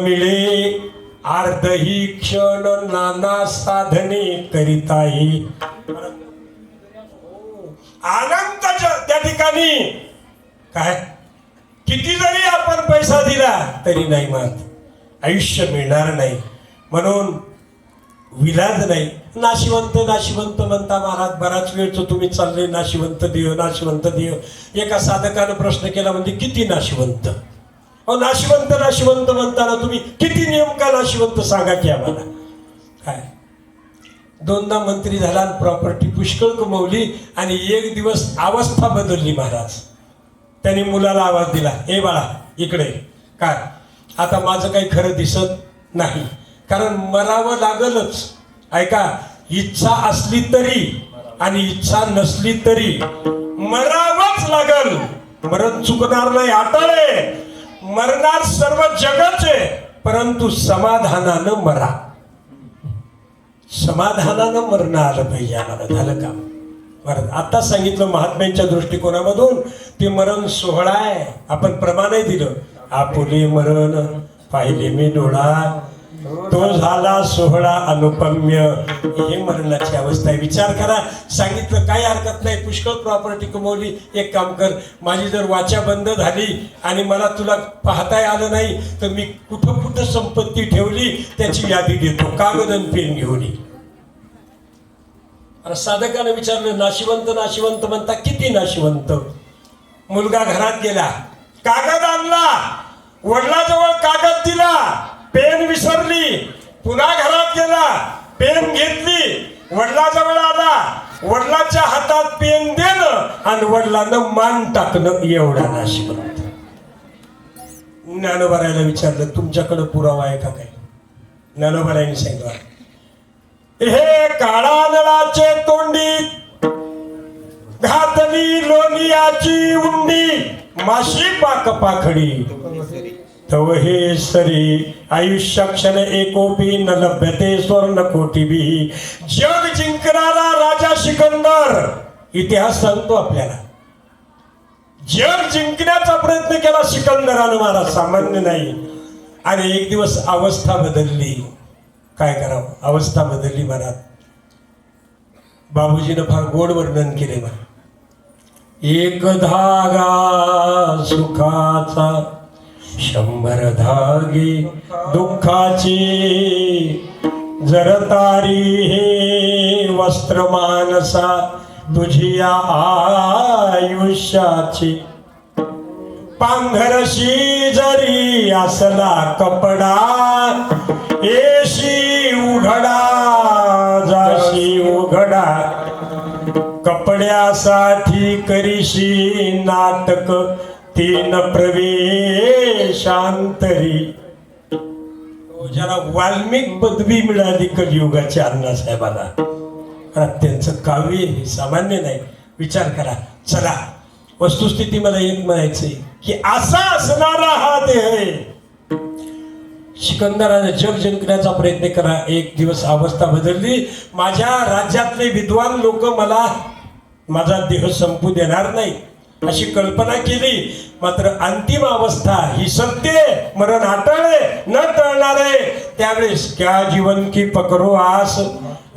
मिळे अर्धही क्षण नाना साधने करीताही आनंद त्या ठिकाणी. काय? किती जरी आपण पैसा दिला तरी नाही मात आयुष्य मिळणार नाही. म्हणून विलाज नाही. नाशिवंत नाशिवंत म्हणता महाराज बराच वेळचं तुम्ही चालले नाशिवंत देव नाशिवंत देव. एका साधकानं प्रश्न केला म्हणजे किती नाशिवंत? अहो नाशिवंत नाशिवंत म्हणताना तुम्ही किती नेमका नाशिवंत सांगा की आम्हाला? काय? दोनदा मंत्री झाला प्रॉपर्टी पुष्कळ कमवली आणि एक दिवस अवस्था बदलली महाराज. त्यांनी मुलाला आवाज दिला हे बाळा इकडे काय? आता माझं काही खरं दिसत नाही. कारण मरावं लागलच. ऐका इच्छा असली तरी आणि इच्छा नसली तरी मरावंच लागल. मरण चुकणार नाही आटळे. मरणार सर्व जगच आहे परंतु समाधानानं मरा. समाधानानं मरणं आलं पाहिजे आम्हाला झालं का बरं आता सांगितलं महात्म्यांच्या दृष्टिकोनामधून ते मरण सोहळा आहे. आपण प्रमाणही दिलं. आपुले मरण पाहिले मी डोळा तो झाला सोहळा अनुपम्य. हे मरणाची अवस्था आहे. विचार करा. सांगितलं काही हरकत नाही. पुष्कळ प्रॉपर्टी कमवली. एक काम कर. माझी जर वाचा बंद झाली आणि मला तुला पाहताय आलं नाही तर मी कुठं कुठं संपत्ती ठेवली त्याची यादी देतो. कागद आणि पेन घेऊन अरे साधकानं विचारलं नाशिवंत नाशिवंत म्हणता किती नाशिवंत? मुलगा घरात गेला. कागद आणला. वडिलाजवळ कागद दिला. पेन विसरली पुन्हा घरात गेला पेन घेतली वडिलाजवळ आला वडिलाच्या हातात पेन देणं आणि वडिलांना मान टाकणं एवढा नाशिवंत ज्ञानोबरायला विचारलं तुमच्याकडे पुरावा आहे का काय ज्ञानोबरायने सांगितलं हे काळा नळाचे तोंडी घातली लोणियाची उंडी माशी पाक पाखडी तव हे सरी आयुष्य क्षण एकोपी न लभ्यते स्वर्ण कोटीबी जग जिंकणारा राजा सिकंदर इतिहास सांगतो आपल्याला. जग जिंकण्याचा प्रयत्न केला सिकंदरानं महाराज सामान्य नाही. आणि एक दिवस अवस्था बदलली. काय करावं? अवस्था बदलली महाराज बाबूजीनं फार गोड वर्णन केले मला. एक धागा सुखाचा शंभर धागे दुःखाची जर तारी हे वस्त्र मानसा तुझी आयुष्याची. पांघरशी जरी असला कपडा येशी उघडा जाशी उघडा कपड्यासाठी करीशी नाटक तीन प्रवेशांतरी. हो, ज्याला वाल्मिक पदवी मिळाली कलियुगाच्या अण्णासाहेबांना. कारण त्यांचं काव्य हे सामान्य नाही. विचार करा. चला वस्तुस्थिती मला एक म्हणायचे की असा असणारा हा देह आहे सिकंदराने जग जिंकण्याचा प्रयत्न करा. एक दिवस अवस्था बदलली. माझ्या राज्यातले विद्वान लोक मला माझा देह संपू देणार नाही अशी कल्पना केली मात्र अंतिम अवस्था ही सत्य आहे, मरण आटळे न टळणारे. त्यावेळेस क्या जीवन की पकरो आस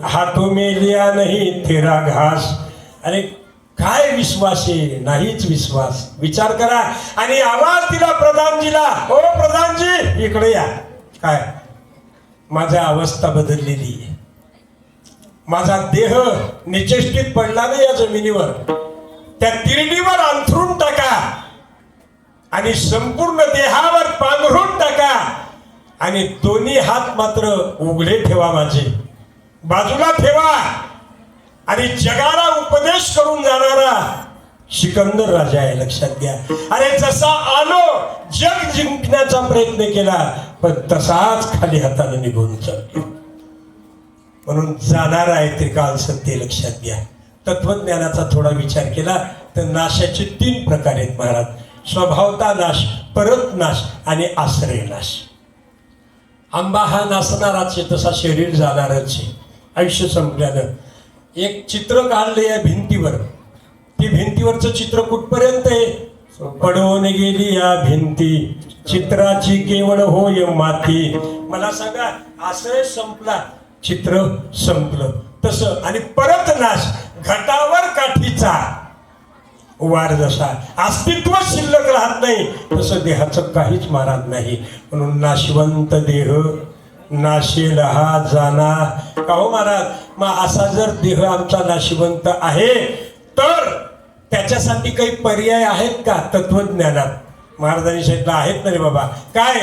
हातो मेलिया नाही थेरा घास. अरे काय विश्वास आहे? नाहीच विश्वास. विचार करा. आणि आवाज दिला प्रधानजीला. हो प्रधानजी इकडे या. काय? माझा अवस्था बदललेली आहे. माझा देह निचेष्टित पडला नाही या जमिनीवर. त्या तिरडीवर अंथरून टाका. आणि संपूर्ण देहावर पांघरून टाका. आणि दोन्ही हात मात्र उघडे ठेवा माझे. बाजूला ठेवा. आणि जगाला उपदेश करून जाणारा सिकंदर राजा आहे लक्षात घ्या. अरे जसा आलो जग जिंकण्याचा प्रयत्न केला पण तसाच खाली हाताने निघून चालतो म्हणून जाणार आहे त्रिकाल सत्य लक्षात घ्या. तत्वज्ञानाचा थोडा विचार केला तर नाशाचे तीन प्रकार आहेत महाराज. स्वभावता नाश परत नाश आणि आश्रय नाश. आंबा हा नासणाराच आहे तसा शरीर जाणारच आहे. आयुष्य संपल्यानं एक चित्र काढले या भिंतीवर. ती भिंतीवरचं चित्र कुठपर्यंत आहे? पडवून गेली या भिंती. चित्राची केवळ होय माती. मला सांगा आश्रय संपला चित्र संपलं. तसं आणि परत नाश. घटावर काठीचा वार जसा. अस्तित्व शिल्लक राहत नाही तसं देहाचं काहीच मारत नाही. म्हणून नाशवंत देह नाशेल हा जाना. का हो महाराज? मग असा जर देह आमचा नाशिवंत आहे तर त्याच्यासाठी काही पर्याय आहेत का? तत्वज्ञानात. महाराजांनी सांगितलं आहेत ना रे बाबा. काय?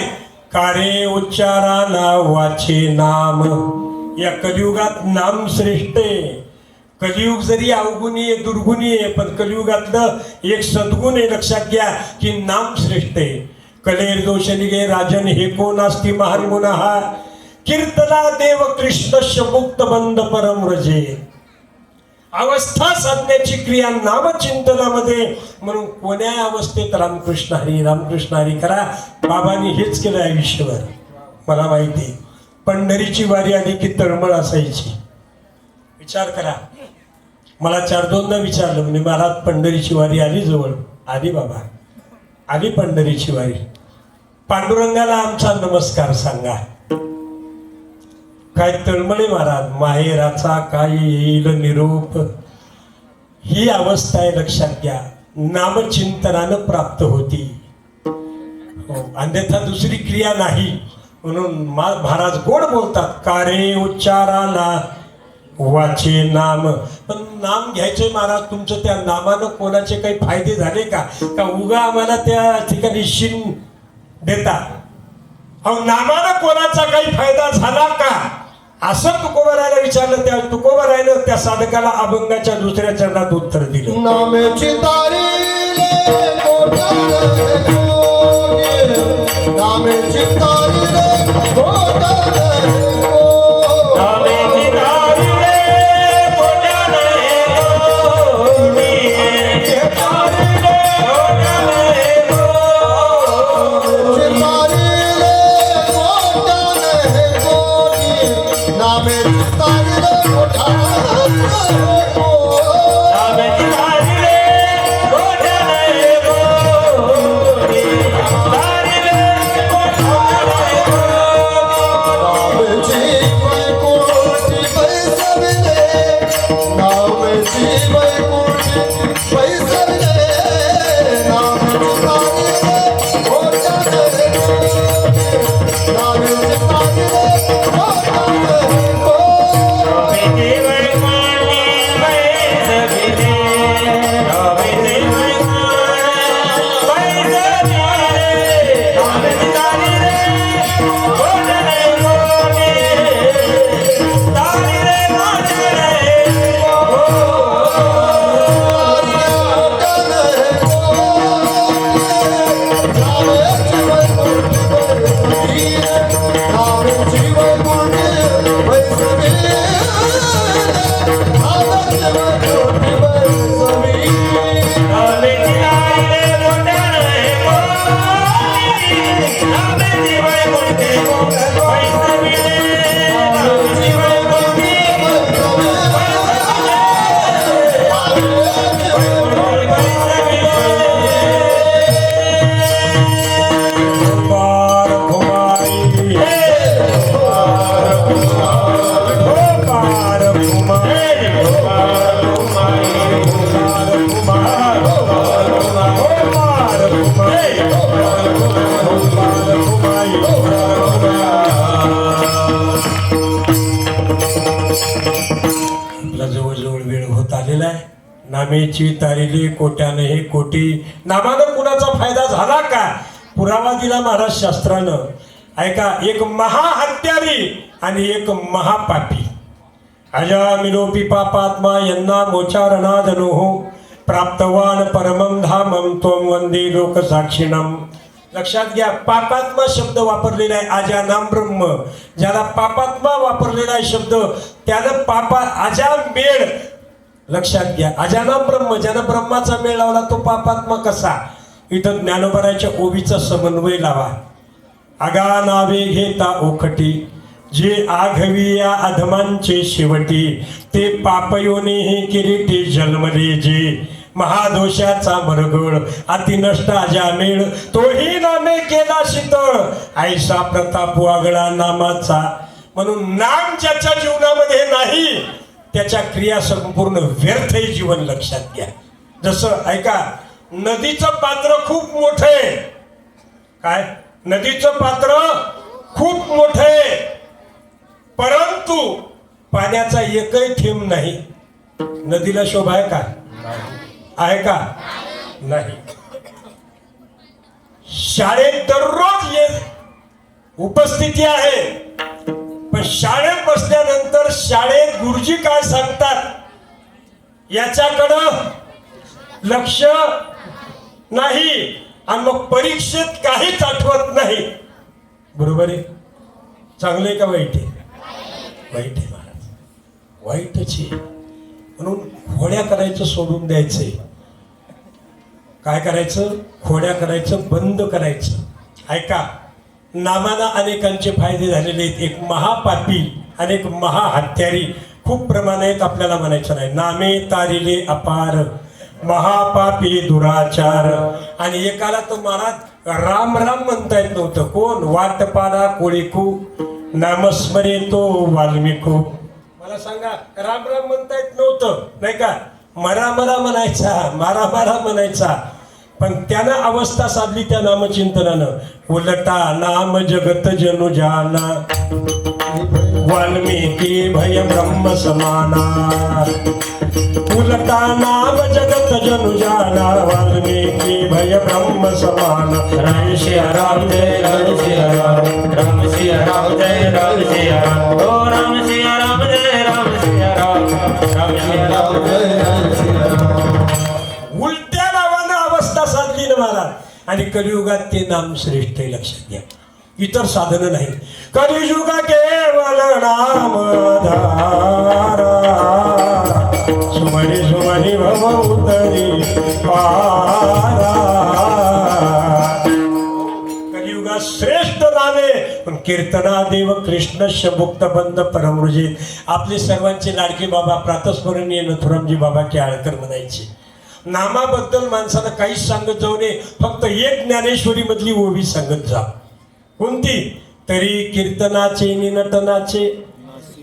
कारे उच्चारा नावाचे नाम. या कलियुगात नाम श्रेष्ठ आहे. कलियुग जरी अवगुणी आहे दुर्गुणी आहे पण कलियुगातलं एक सद्गुण आहे लक्षात घ्या की नाम श्रेष्ठ आहे. कलेर दोषणी गे राजन हे कोण असती महान गुण हा कीर्तना देव कृष्ण मुक्त बंद परम रजे. अवस्था साधण्याची क्रिया नामचिंतनामध्ये. म्हणून कोण्या अवस्थेत रामकृष्ण हरी रामकृष्ण हरी करा. बाबांनी हेच केलं आयुष्यभर. मला माहिती आहे. पंढरीची वारी आली की तळमळ असायची. विचार करा. मला चार दोनदा विचारलं म्हणजे मला पंढरीची वारी आली जवळ. आली बाबा. आली पंढरीची वारी पांडुरंगाला आमचा नमस्कार सांगा. काय तळमळे महाराज माहेराचा काय येईल निरोप? ही अवस्था आहे लक्षात घ्या. नामचिंतनानं प्राप्त होती. हो अन्यथा दुसरी क्रिया नाही. म्हणून महाराज गोड बोलतात कारे उच्चाराला वाचे नाम. पण नाम घ्यायचे महाराज तुमचं त्या नामानं कोणाचे काही फायदे झाले का? का उगा आम्हाला त्या ठिकाणी शिन देता? अहो नामानं कोणाचा काही फायदा झाला का? असं तुकोबरायला विचारलं त्या तुकोबरायनं त्या साधकाला अभंगाच्या दुसऱ्या चरणात उत्तर दिलं. नामेची तारीले नामेची तारीले Whoa. तारिली कोट्याने हे कोटी नामानं कुणाचा फायदा झाला का? पुरावा दिला महाराज शास्त्रानं. ऐका एक महाहत्यारी आणि एक महापापी. अजामिलोपी पापात्मा यन्ना हो प्राप्तवान परमम धामम त्वं वंदे लोकसाक्षिणम लक्षात घ्या पापात्मा शब्द वापरलेला आहे अजानाम ब्रह्म ज्याला पापात्मा वापरलेला आहे शब्द त्यानं पापा अजा मेळ लक्षात घ्या. अजाना ब्रह्म ज्यानं ब्रह्माचा मेळ लावला तो पापात्मा कसा? इथं ज्ञानोबराच्या ओवीचा समन्वय लावा. आगा नावे घेता ओखटी जे आघवी या अधमांचे शेवटी ते पापयोने हे किरीटी जन्मले जे. महादोषाचा मरगळ अतिनष्ट अजामेळ तोही नामे केला शीतळ. ऐसा प्रताप वागळा नामाचा. म्हणून नाम ज्याच्या जीवनामध्ये नाही त्याच्या क्रिया संपूर्ण व्यर्थ आहे जीवन लक्षात घ्या. जसं ऐका नदीचं पात्र खूप मोठं आहे. काय? नदीचं पात्र खूप मोठं आहे. परंतु पाण्याचा एकही थेंब नाही. नदीला शोभा आहे का? आहे का? नाही. शाळेत दररोज उपस्थिती आहे. शाळेत बसल्यानंतर शाळेत गुरुजी काय सांगतात? याच्याकडं लक्ष नाही आणि मग परीक्षेत काहीच आठवत नाही. बरोबर आहे? चांगलं आहे का वाईट आहे? वाईट आहे महाराज. वाईटच आहे. म्हणून खोड्या करायचं सोडून द्यायचंय. काय करायचं? खोड्या करायचं बंद करायचं. ऐका नामाना अनेकांचे फायदे झालेले आहेत. एक महापापी आणि एक महाहत्यारी खूप प्रमाणात आपल्याला म्हणायचं नाही. नामे तारिले अपार महापापी दुराचार. आणि एकाला तो महाराज राम राम म्हणता येत नव्हतं. कोण? वाटपाडा कोळीकू नामस्मरे तो वाल्मिकू. मला सांगा राम राम म्हणता येत नव्हतं नाही का? मरा मरा म्हणायचा मारा मारा म्हणायचा. पण त्यानं अवस्था साधली त्या नामचिंतनानं. उलटा नाम जगत जनु जाना, वाल्मिकी भय ब्रह्म समाना. उलटा नाम जगत जनु जाना, वाल्मिकी भय ब्रह्म समाना. राम सिया राम जय, राम सिया राम राम सिया राम जय, राम सिया राम. ओ राम सिया राम जय, राम सिया राम राम सिया राम जय, राम श्री राम. साधली आणि कलियुगात ते नाम श्रेष्ठ आहे लक्षात घ्या. इतर साधनं नाही. कलियुगा केवल नाम धारा. सुमनी भव उतरी कलियुगात श्रेष्ठ नावे पण कीर्तना देव कृष्ण मुक्त बंद परमृजित आपले सर्वांचे लाडके बाबा प्रातस्मरणीय नथुरामजी बाबा केळकर म्हणायचे. नामाबद्दल माणसाला काहीच सांगत जाऊ नये. फक्त एक ज्ञानेश्वरी मधली ओवी सांगत जा. कोणती? तरी कीर्तनाचे निनटनाचे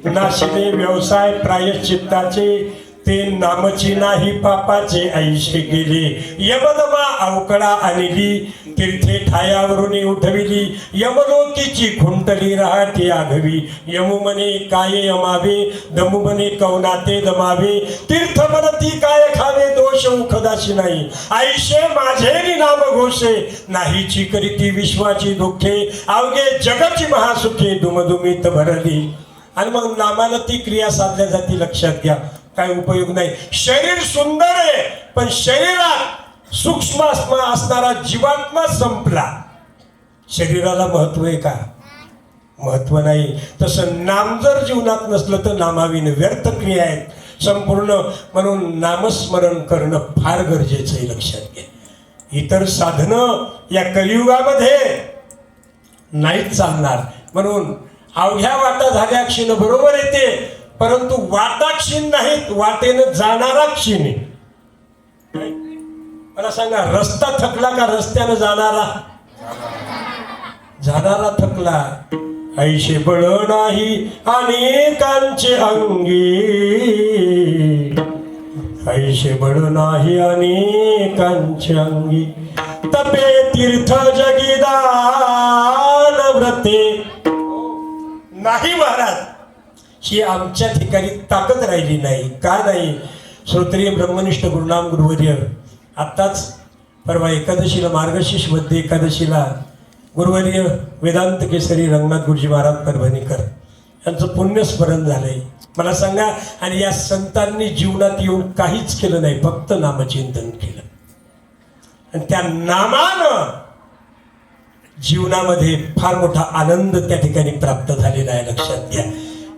नाशिले व्यवसाय प्रायश्चित्ताचे ते नामची नाही पापाचे ऐशे गेले. यमदमा अवकडा आणली तीर्थे ठायावरून उठविली. यमलोकीची खुंटली राहती आघवी. यमुमने काय यमावे? दमुमने कवनाते दमावे? तीर्थ मनती काय खावे? दोष उखदाशी नाही. ऐशे माझे नाम घोषे. नाहीची करीती विश्वाची दुःखे. अवघे जगाची महासुखे दुमदुमीत भरली. आणि मग नामानं ती क्रिया साधल्या जाती लक्षात घ्या. काय उपयोग नाही. शरीर सुंदर आहे पण शरीरात सूक्ष्मात्मा असणारा जीवात्मा संपला. शरीराला महत्त्व आहे का? महत्त्व नाही. तसं नाम जर जीवनात नसलं तर नामाविन व्यर्थ क्रिया आहेत. संपूर्ण म्हणून नामस्मरण करणं फार गरजेचं आहे लक्षात घ्या. इतर साधनं या कलियुगामध्ये नाहीच चालणार. म्हणून अवघ्या वाटा झाल्या क्षीण बरोबर येते. परंतु वाटा क्षीण नाहीत वाटेनं जाणारा क्षीण आहे. मला सांगा रस्ता थकला का रस्त्यानं जाणारा? जाणारा थकला. ऐशे बळ नाही अनेकांचे अंगी. ऐशे बळ नाही अनेकांचे अंगी. तपे तीर्थ जगीदान व्रते. नाही महाराज. ही आमच्या ठिकाणी ताकद राहिली नाही. का नाही? श्रोत्रिय ब्रह्मनिष्ठ गुरुनाम गुरुवर्य आत्ताच परवा एकादशीला मार्गशीर्षमध्ये एकादशीला गुरुवर्य वेदांत केसरी रंगनाथ गुरुजी महाराज परभणीकर यांचं पुण्यस्मरण झालंय. मला सांगा आणि या संतांनी जीवनात येऊन काहीच केलं नाही फक्त नामचिंतन केलं. आणि त्या नामानं जीवनामध्ये फार मोठा आनंद त्या ठिकाणी प्राप्त झालेला आहे लक्षात घ्या.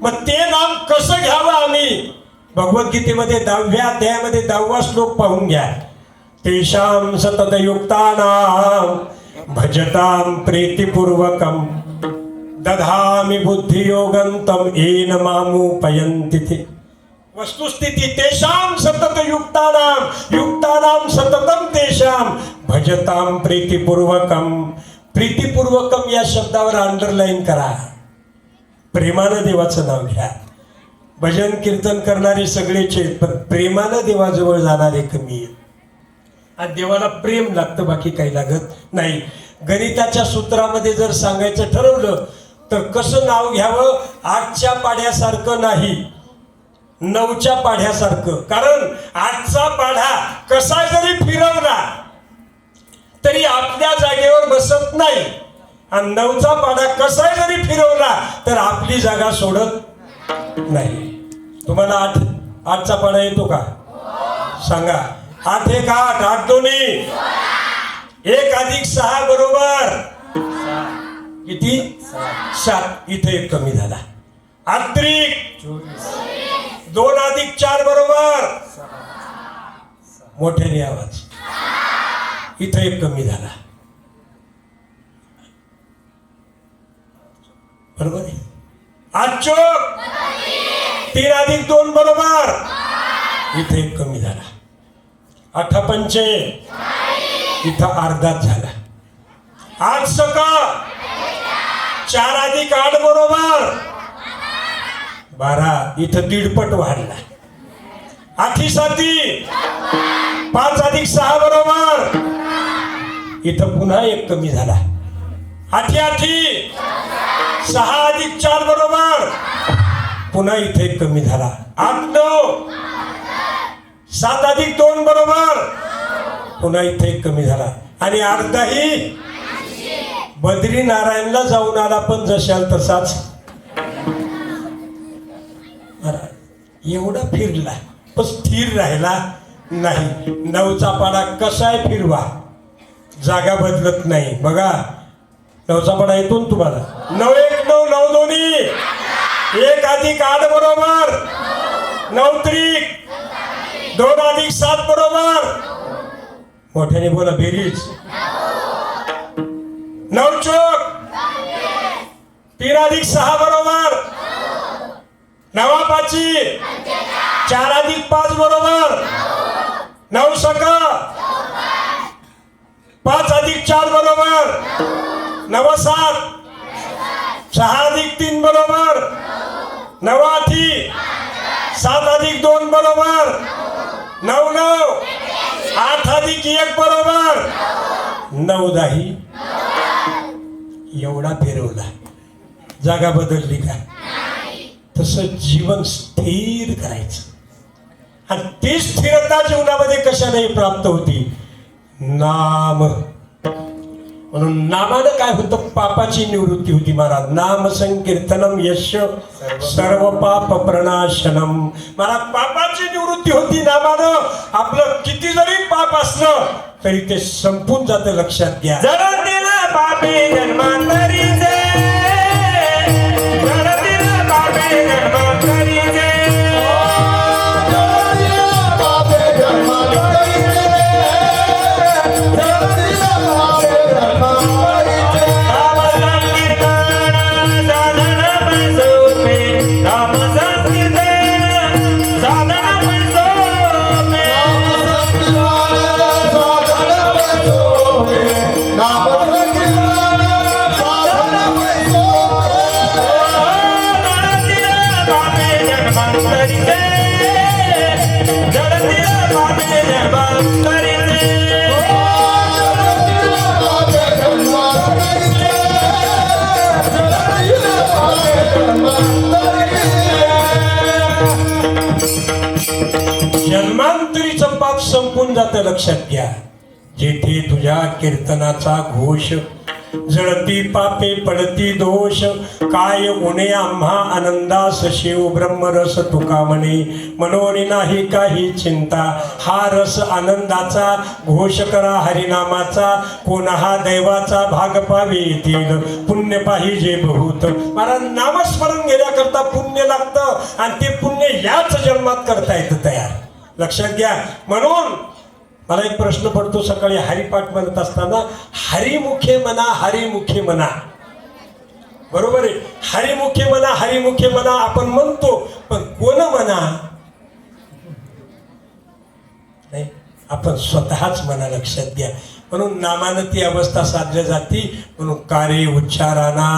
मग ते नाम कसं घ्यावं आम्ही? भगवद्गीतेमध्ये दहाव्या अध्यायामध्ये दहावा श्लोक पाहून घ्या. तेषाम सततयुक्तानाम भजताम प्रीतीपूर्वकम दधामी बुद्धियोगंतम येन मामुपयंती ते वस्तुस्थिती तेषाम सतत युक्तानाम युक्तानाम सततम तेषाम भजताम प्रीतीपूर्वकम प्रीतीपूर्वकम या शब्दावर अंडरलाईन करा. प्रेमानं देवाचं नाव घ्या. भजन कीर्तन करणारे सगळेचे पण प्रेमानं देवाजवळ जाणारे कमी आहेत. आणि देवाला प्रेम लागतं बाकी काही लागत नाही. गणिताच्या सूत्रामध्ये जर सांगायचं ठरवलं तर कसं नाव घ्यावं? आजच्या पाढ्यासारखं नाही. नऊच्या पाढ्यासारखं. कारण आजचा पाढा कसा जरी फिरवला तरी आपल्या जागेवर बसत नाही. आणि नऊचा पाडा कसा जरी फिरवला तर आपली जागा सोडत नाही. तुम्हाला आठ आठचा पाडा येतो का? सांगा. आठ एक आठ आठ दोन्ही. एक अधिक सहा बरोबर. किती? सात. इथे एक कमी झाला. आंतरिक. दोन अधिक चार बरोबर. मोठ्याने आवाज. इथे एक कमी झाला. बरोबर आहे? आज चोक तीन अधिक दोन बरोबर! इथे एक कमी झाला. अठा पंचे! इथं अर्धाच झाला. आठ सका चार अधिक आठ बरोबर! बारा! इथं दीडपट वाढला. आठी साती पाच अधिक सहा बरोबर! इथं पुन्हा एक कमी झाला. आठी आठी सहा अधिक चार बरोबर. पुन्हा इथे कमी झाला. आठ नऊ. सात अधिक दोन बरोबर. पुन्हा इथे कमी झाला. आणि अर्धाही. बद्री नारायणला जाऊन आला पण जशाल तसाच. एवढा फिरला पण स्थिर राहिला नाही. नऊचा पाडा कसाय फिरवा? जागा बदलत नाही. बघा नऊचा पाडा येतो ना तुम्हाला? नऊ एक. नऊ दोन्ही. एक अधिक आठ बरोबर. नऊ त्रिक. दोन अधिक सात बरोबर. मोठ्याने बोला बेरीज. नऊ चोक. तीन अधिक सहा बरोबर. नवा पाची चार अधिक पाच बरोबर. नऊ सका. पाच अधिक चार बरोबर. नव सात. सहा अधिक तीन बरोबर. नऊ आठी सात अधिक दोन बरोबर. नऊ नऊ. आठ अधिक एक बरोबर. नऊ दाही. एवढा फिरवला. जागा बदलली का? तसं जीवन स्थिर करायचं. आणि ती स्थिरता जीवनामध्ये कशाने प्राप्त होती? नाम. म्हणून नामानं काय होतं पापाची निवृत्ती होती महाराज. नाम संकीर्तनम यश सर्व पाप प्रणाशनम. महाराज पापाची निवृत्ती होती नामानं. आपलं किती जरी पाप असलं तरी ते संपून जातं लक्षात घ्या. जगतील पापी जन्मांतरी संपून जातं लक्षात घ्या. जेथे तुझ्या कीर्तनाचा घोष जळती पापे पडती दोष काय उणे आम्हा आनंदास शिव ब्रह्मरस तुका म्हणे. मनोरी नाही काही चिंता हा रस आनंदाचा घोष करा हरिनामाचा कोणहा दैवाचा भाग पावे येतील. पुण्य पाहिजे बहुत. मला नामस्मरण घेण्याकरता पुण्य लागतं आणि ते पुण्य याच जन्मात करता येतं तयार. लक्षात घ्या. म्हणून मला एक प्रश्न पडतो सकाळी हरिपाठ म्हणत असताना हरिमुखे म्हणा हरिमुखे म्हणा बरोबर आहे. हरिमुखे म्हणा हरिमुखे म्हणा आपण म्हणतो पण कोण म्हणा नाही आपण स्वतःच म्हणा लक्षात घ्या. म्हणून नामानं ती अवस्था साधल्या जाती म्हणून कार्य उच्चाराना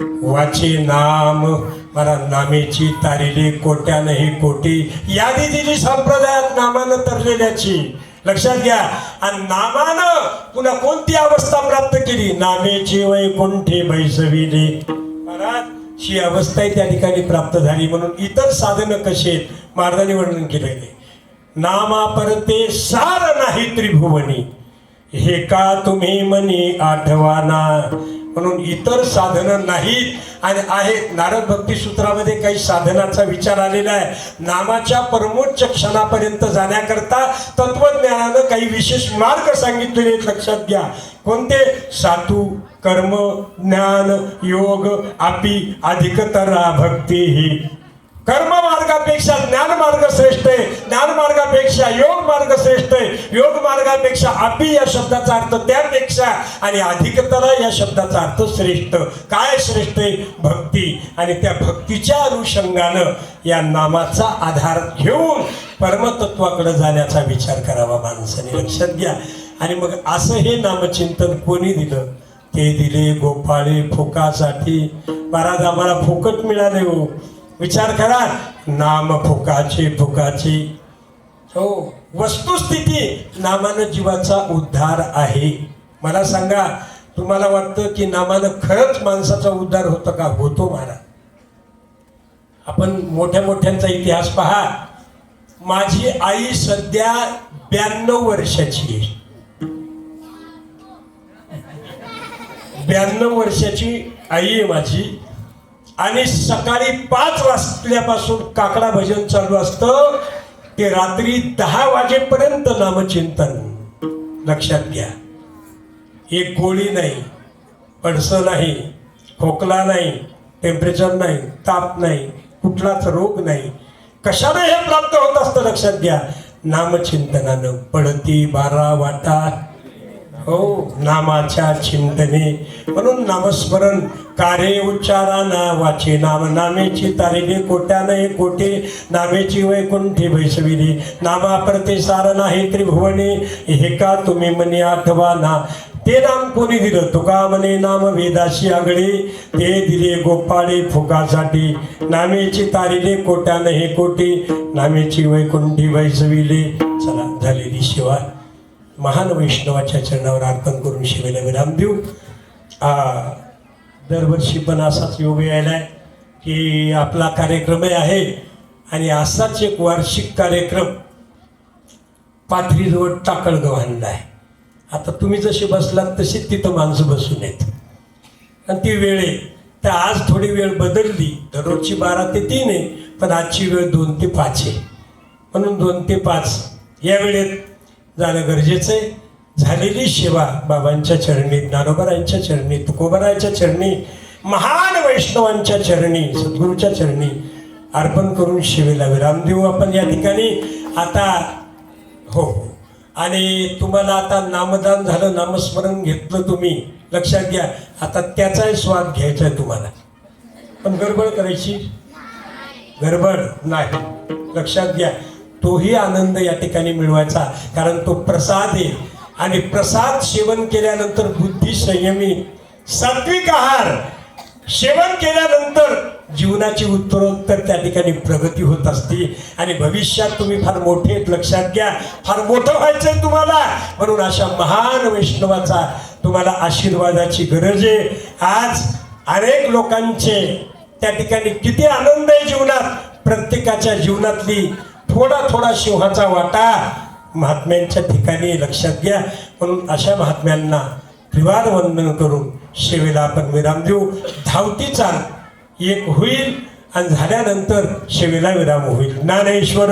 वाचे नाम मला नामेची तारिली कोट्या नाही कोटी. यादी दिली संप्रदायात नामानं तरलेल्याची. लक्षात घ्या आणि नामानं पुन्हा कोणती अवस्था प्राप्त केली? नामेची वैकुंठी बैसविली. महाराज ही अवस्था त्या ठिकाणी प्राप्त झाली म्हणून इतर साधनं कशी आहेत? महाराजांनी वर्णन केलेले नामा परते सार नाही त्रिभुवनी. हे का तुम्ही मनी आठवाना? म्हणून इतर साधनं नाहीत. आणि आहेत नारद भक्ती सूत्रामध्ये काही साधनाचा विचार आलेला आहे. नामाच्या परमोच्च क्षणापर्यंत जाण्याकरता तत्वज्ञानानं काही विशेष मार्ग सांगितलेले लक्षात घ्या. कोणते? सातू कर्म ज्ञान योग आपी अधिकतरा भक्ती ही. कर्म मार्गापेक्षा ज्ञान मार्ग श्रेष्ठ आहे. ज्ञान मार्गापेक्षा योग मार्ग श्रेष्ठ आहे. योग मार्गापेक्षा आपी या शब्दाचा अर्थ त्यापेक्षा आणि अधिकतरा या शब्दाचा अर्थ श्रेष्ठ. काय श्रेष्ठ आहे? भक्ती. आणि त्या भक्तीच्या अनुषंगानं या नामाचा आधार घेऊन परमतत्वाकडे जाण्याचा विचार करावा माणसाने. लक्षात घ्या. आणि मग असं हे नामचिंतन कोणी दिलं? ते दिले गोपाळे फुकासाठी. महाराज आम्हाला फुकट मिळाले हो. विचार करा. नाम फुकाचे फुकाचे. हो. वस्तुस्थिती नामानं जीवाचा उद्धार आहे. मला सांगा तुम्हाला वाटतं की नामानं खरंच माणसाचा उद्धार होतं का? होतो महाराज आपण मोठ्या मोठ्यांचा इतिहास पहा. माझी आई सध्या ब्याण्णव वर्षाची आहे. ब्याण्णव वर्षाची आई आहे माझी. आणि सकाळी पाच वाजल्यापासून काकडा भजन चालू असतं. ते रात्री दहा वाजेपर्यंत नामचिंतन. लक्षात घ्या. एक गोळी नाही पडसं नाही खोकला नाही टेम्परेचर नाही ताप नाही कुठलाच रोग नाही. कशाने हे प्राप्त होत असतं लक्षात घ्या. नामचिंतनानं पडती बारा वाटा. हो नामाच्या चिंतने. म्हणून नामस्मरण कार्य उच्चाराना वाचे. नाम नामेची तारिणी कोट्या नाही कोटी. नामेची वैकुंठी बैसविली नामा प्रतिसार नाही त्रिभुवने. हे का तुम्ही म्हणे आठवा ना ते नाम कोणी दिलं? तुका म्हणे नाम वेदाशी आगळी. ते दिले गोपाळे फुकासाठी नामेची तारिले कोट्या हे कोटी. नामेची वैकुंठी वैसविली चला झालेली शिवाय महान वैष्णवाच्या चरणावर अर्पण करून शिवेला विराम देऊ. आ, दरवर्षी पण असाच योग यायला आहे की आपला कार्यक्रमही आहे आणि असाच एक वार्षिक कार्यक्रम पाथरीजवळ टाकळगाव आणला आहे आता तुम्ही जसे बसलात तशी तिथं माणसं बसून येत आणि ती वेळ आहे. तर आज थोडी वेळ बदलली. दररोजची बारा ते तीन आहे पण आजची वेळ दोन ते पाच आहे. म्हणून दोन ते पाच या वेळेत जाणं गरजेचं आहे. झालेली सेवा बाबांच्या चरणी ज्ञानोबरांच्या चरणी तुकोबरायांच्या चरणी महान वैष्णवांच्या चरणी सद्गुरूच्या चरणी अर्पण करून शिवेला विराम देऊ आपण या ठिकाणी. आता हो हो. आणि तुम्हाला आता नामदान झालं नामस्मरण घेतलं तुम्ही. लक्षात घ्या आता त्याचाही स्वाद घ्यायचा आहे तुम्हाला. पण गडबड करायची? गडबड नाही. लक्षात घ्या तोही आनंद या ठिकाणी मिळवायचा कारण तो प्रसाद आहे. आणि प्रसाद सेवन केल्यानंतर बुद्धी संयमी सात्विक आहार सेवन केल्यानंतर जीवनाची उत्तरोत्तर त्या ठिकाणी प्रगती होत असते. आणि भविष्यात तुम्ही फार मोठे लक्षात घ्या. फार मोठं व्हायचं तुम्हाला. म्हणून अशा महान वैष्णवाचा तुम्हाला आशीर्वादाची गरज आहे. आज अनेक लोकांचे त्या ठिकाणी किती आनंद आहे जीवनात. प्रत्येकाच्या जीवनातली थोडा थोडा शिवहाचा वाटा महात्म्यांच्या ठिकाणी लक्षात घ्या. म्हणून अशा महात्म्यांना त्रिवार वंदन करून सेवेला आपण विराम देऊ. धावती चाल एक होईल आणि झाल्यानंतर सेवेला विराम होईल. ज्ञानेश्वर.